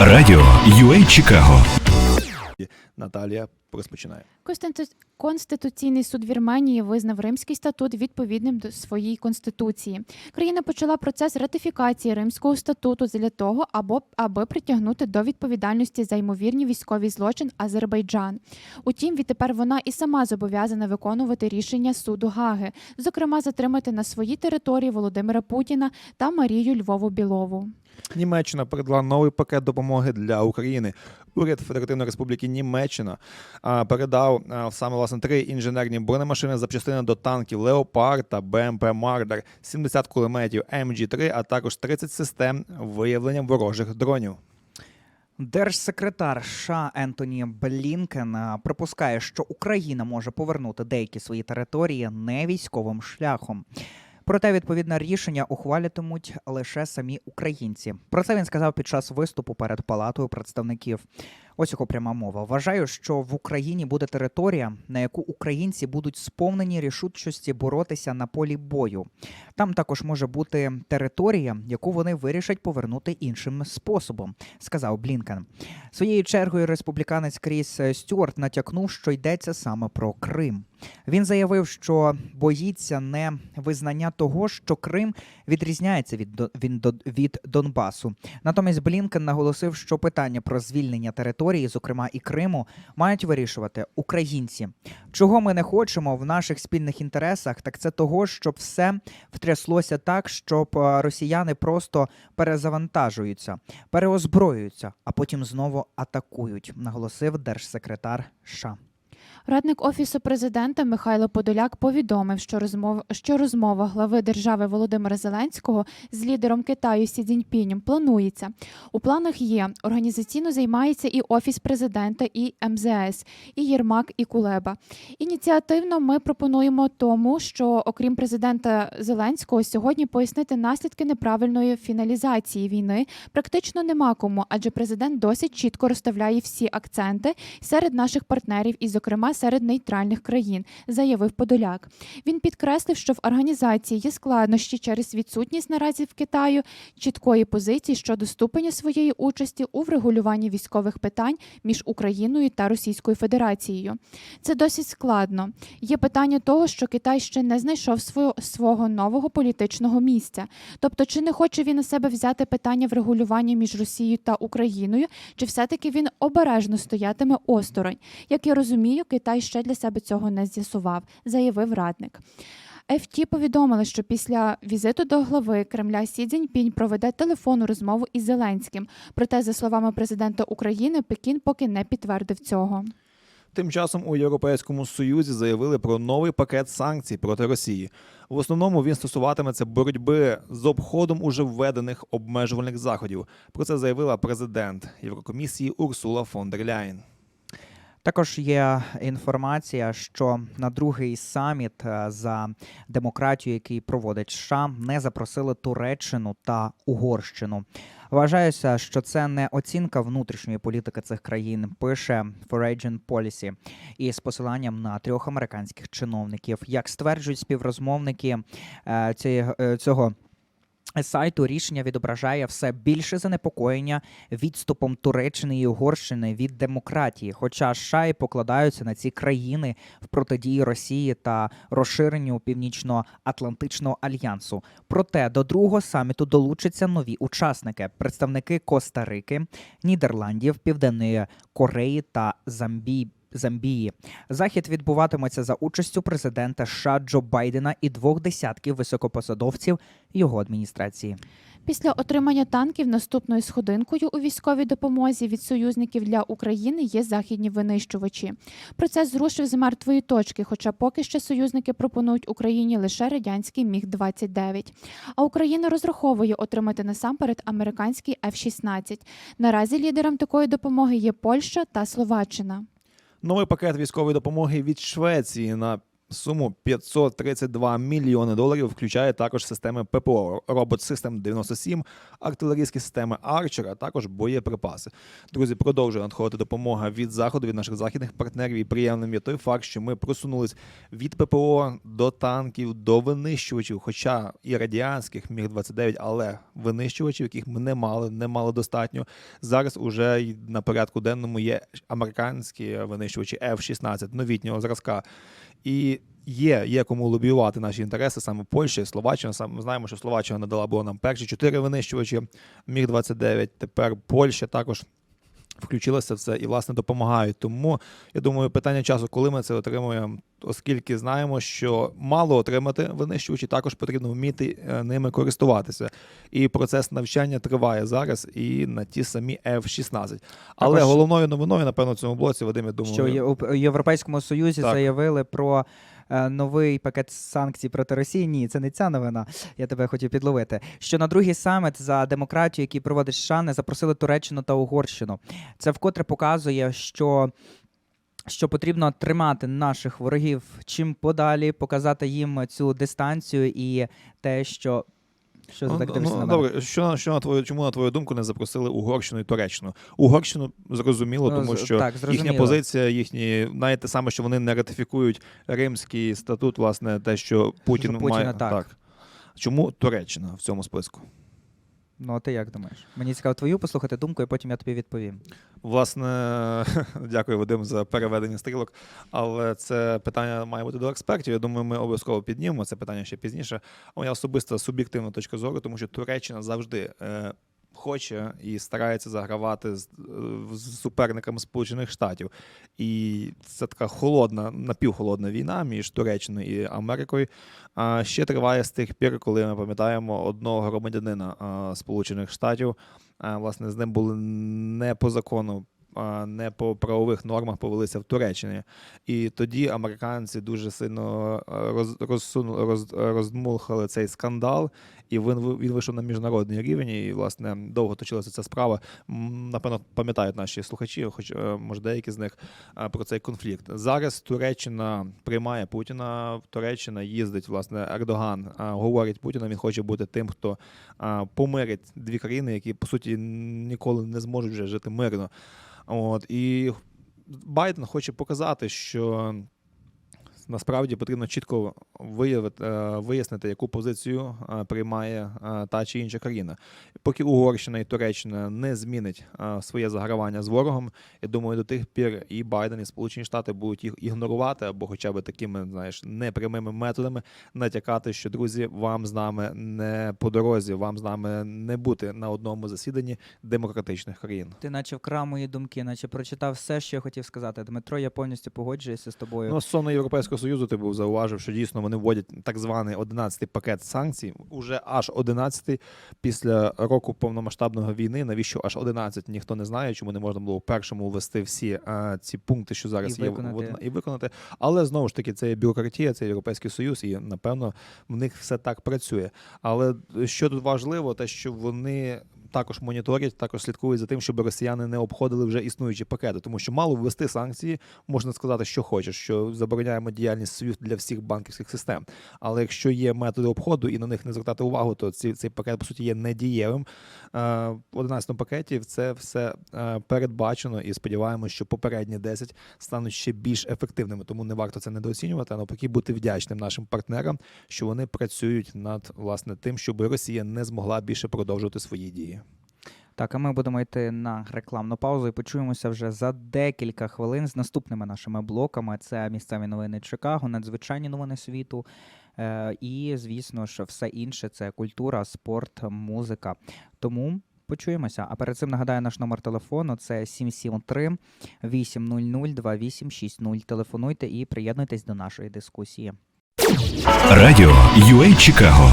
Радіо UA Чикаго. Наталія розпочинає. Конститу- Конституційний суд Вірменії визнав Римський статут відповідним до своїй конституції. Країна почала процес ратифікації Римського статуту для того, аби, аби притягнути до відповідальності за ймовірні військові злочин Азербайджан. Утім, відтепер вона і сама зобов'язана виконувати рішення суду Гаги, зокрема затримати на своїй території Володимира Путіна та Марію Львову Білову. Німеччина передала новий пакет допомоги для України. Уряд Федеративної Республіки Німеччина передав саме власне три інженерні бронемашини запчастини до танків Леопард та БМП Мардер, 70 кулеметів МГ-3, а також 30 систем виявлення ворожих дронів. Держсекретар США Ентоні Блінкен припускає, що Україна може повернути деякі свої території не військовим шляхом. Проте відповідне рішення ухвалятимуть лише самі українці. Про це він сказав під час виступу перед палатою представників. Ось його пряма мова. Вважаю, що в Україні буде територія, на яку українці будуть сповнені рішучості боротися на полі бою. Там також може бути територія, яку вони вирішать повернути іншим способом, сказав Блінкен. Своєю чергою республіканець Кріс Стюарт натякнув, що йдеться саме про Крим. Він заявив, що боїться не визнання того, що Крим відрізняється від, від Донбасу. Натомість Блінкен наголосив, що питання про звільнення території, зокрема і Криму, мають вирішувати українці. Чого ми не хочемо в наших спільних інтересах, так це того, щоб все втряслося так, щоб е, росіяни просто перезавантажуються, переозброюються, а потім знову атакують, наголосив держсекретар США. Радник офісу президента Михайло Подоляк повідомив, що розмова, що розмова глави держави Володимира Зеленського з лідером Китаю Сі Цзіньпінем планується. У планах є організаційно займається і офіс президента, і МЗС, і Єрмак, і Кулеба. Ініціативно ми пропонуємо тому, що окрім президента Зеленського, сьогодні пояснити наслідки неправильної фіналізації війни практично нема кому, адже президент досить чітко розставляє всі акценти серед наших партнерів і, зокрема, серед нейтральних країн, заявив Подоляк. Він підкреслив, що в організації є складнощі через відсутність наразі в Китаю чіткої позиції щодо ступеня своєї участі у врегулюванні військових питань між Україною та Російською Федерацією. Це досить складно. Є питання того, що Китай ще не знайшов свого, свого нового політичного місця. Тобто, чи не хоче він на себе взяти питання врегулювання між Росією та Україною, чи все-таки він обережно стоятиме осторонь? Як я розумію, Китай ще для себе цього не з'ясував, заявив радник. ФТ повідомили, що після візиту до глави Кремля Сі Цзіньпінь проведе телефонну розмову із Зеленським. Проте, за словами президента України, Пекін поки не підтвердив цього. Тим часом у Європейському Союзі заявили про новий пакет санкцій проти Росії. В основному він стосуватиметься боротьби з обходом уже введених обмежувальних заходів. Про це заявила президент Єврокомісії Урсула фон дер Ляєн. Також є інформація, що на другий саміт е, за демократію, який проводить США, не запросили Туреччину та Угорщину. Вважається, що це не оцінка внутрішньої політики цих країн, пише Foreign Policy із посиланням на трьох американських чиновників. Як стверджують співрозмовники е, е, цього. Сайту рішення відображає все більше занепокоєння відступом Туреччини і Угорщини від демократії, хоча США і покладаються на ці країни в протидії Росії та розширенню Північно-Атлантичного альянсу. Проте до другого саміту долучаться нові учасники: представники Коста-Рики, Нідерландів, Південної Кореї та Замбії. Замбії захід відбуватиметься за участю президента США Джо Байдена і двох десятків високопосадовців його адміністрації. Після отримання танків наступною сходинкою у військовій допомозі від союзників для України є західні винищувачі. Процес зрушив з мертвої точки, хоча поки що союзники пропонують Україні лише радянський міг 29 А Україна розраховує отримати насамперед американський F-16. Наразі лідером такої допомоги є Польща та Словаччина. Новий пакет військової допомоги від Швеції на суму 532 мільйони доларів включає також системи ППО, робот систем 97, артилерійські системи Арчер, а також боєприпаси. Друзі, продовжує надходити допомога від заходу, від наших західних партнерів. І приємним є той факт, що ми просунулись від ППО до танків, до винищувачів, хоча і радіанських міг 29 але винищувачів, яких ми не мали, не мали достатньо. Зараз уже на порядку денному є американські винищувачі F-16 новітнього зразка. І є, є кому лобіювати наші інтереси саме Польща, і Словаччина. Саме ми знаємо, що Словаччина надала була нам перші чотири винищувачі міг 29 Тепер Польща також включилася в це і власне допомагають. Тому я думаю, питання часу, коли ми це отримуємо, оскільки знаємо, що мало отримати винищувачі, також потрібно вміти е, ними користуватися. І процес навчання триває зараз і на ті самі F-16. Але Також- головною новиною, напевно, в цьому блоці, Вадим, я думаю, що у Європейському Союзі Так. заявили про е, новий пакет санкцій проти Росії. Ні, це не ця новина. Я тебе хотів підловити. Що на другий саміт за демократію, який проводить США, не запросили Туреччину та Угорщину. Це вкотре показує, що. Що потрібно тримати наших ворогів чим подалі, показати їм цю дистанцію і те, що. Що Ну, так дивишся ну, на мене? добре, що, що на твою, чому на твою думку не запросили Угорщину і Туреччину? Угорщину зрозуміло, Ну, тому що так, їхня позиція, їхні навіть те саме, що вони не ратифікують Римський статут, власне, те, що Путін Що Путіна має так. Чому Туреччина в цьому списку? Ну, а ти як думаєш? Мені цікаво твою послухати думку, і потім я тобі відповім. Власне, дякую Вадим за переведення стрілок. Але це питання має бути до експертів. Я думаю, ми обов'язково піднімемо це питання ще пізніше. Моя особиста суб'єктивна точка зору, тому що Туреччина завжди. Хоче і старається загравати з, з суперниками Сполучених Штатів. І це така холодна, напівхолодна війна між Туреччиною і Америкою. А ще триває з тих пір, коли ми пам'ятаємо одного громадянина Сполучених Штатів. Власне, з ним були не по закону. Не по правових нормах повелися в Туреччині, і тоді американці дуже сильно роз, розсунули, роз, роздмухали цей скандал, і він, він вийшов на міжнародний рівень. І власне довго точилася ця справа. Напевно, пам'ятають наші слухачі, хоч е, може деякі з них про цей конфлікт. Зараз Туреччина приймає Путіна. Туреччина їздить, власне, Ердоган говорить Путіна. Він хоче бути тим, хто помирить дві країни, які по суті ніколи не зможуть вже жити мирно. От і Байден хоче показати, що. Насправді потрібно чітко виявити, е, вияснити, яку позицію е, приймає е, та чи інша країна. Поки Угорщина і Туреччина не змінить своє загравання з ворогом, я думаю, до тих пір і Байден, і Сполучені Штати будуть їх ігнорувати або хоча б такими, знаєш, непрямими методами натякати, що друзі, вам з нами не по дорозі, вам з нами не бути на одному засіданні демократичних країн. Ти наче вкрав мої думки, наче прочитав все, що я хотів сказати. Дмитро, я повністю погоджуюся з тобою. Ну, стосовно Європейського Союзу, ти був зауважив, що дійсно вони вводять так званий 11-й пакет санкцій, уже аж 11-й після року повномасштабної війни. Навіщо аж 11? Ніхто не знає, чому не можна було в першому ввести всі а, ці пункти, що зараз І є виконати. і виконати. Але знову ж таки, це є бюрократія, це Європейський Союз, і напевно в них все так працює. Але що тут важливо, те, що вони. Також моніторять, також слідкують за тим, щоб росіяни не обходили вже існуючі пакети, тому що мало ввести санкції, можна сказати, що хочеш, що забороняємо діяльність SWIFT для всіх банківських систем. Але якщо є методи обходу і на них не звертати увагу, то ці, цей пакет по суті є недієвим. Е, В 11 пакеті це все е, передбачено, і сподіваємося, що попередні 10 стануть ще більш ефективними. Тому не варто це недооцінювати, а навпаки бути вдячним нашим партнерам, що вони працюють над власне тим, щоб Росія не змогла більше продовжувати свої дії. Так, а ми будемо йти на рекламну паузу і почуємося вже за декілька хвилин з наступними нашими блоками. Це місцеві новини Чикаго, надзвичайні новини світу. Е, і, звісно ж, все інше це культура, спорт, музика. Тому. Почуємося. А перед цим нагадаю наш номер телефону це 773 800 2860. Телефонуйте і приєднуйтесь до нашої дискусії. Радіо UA Чикаго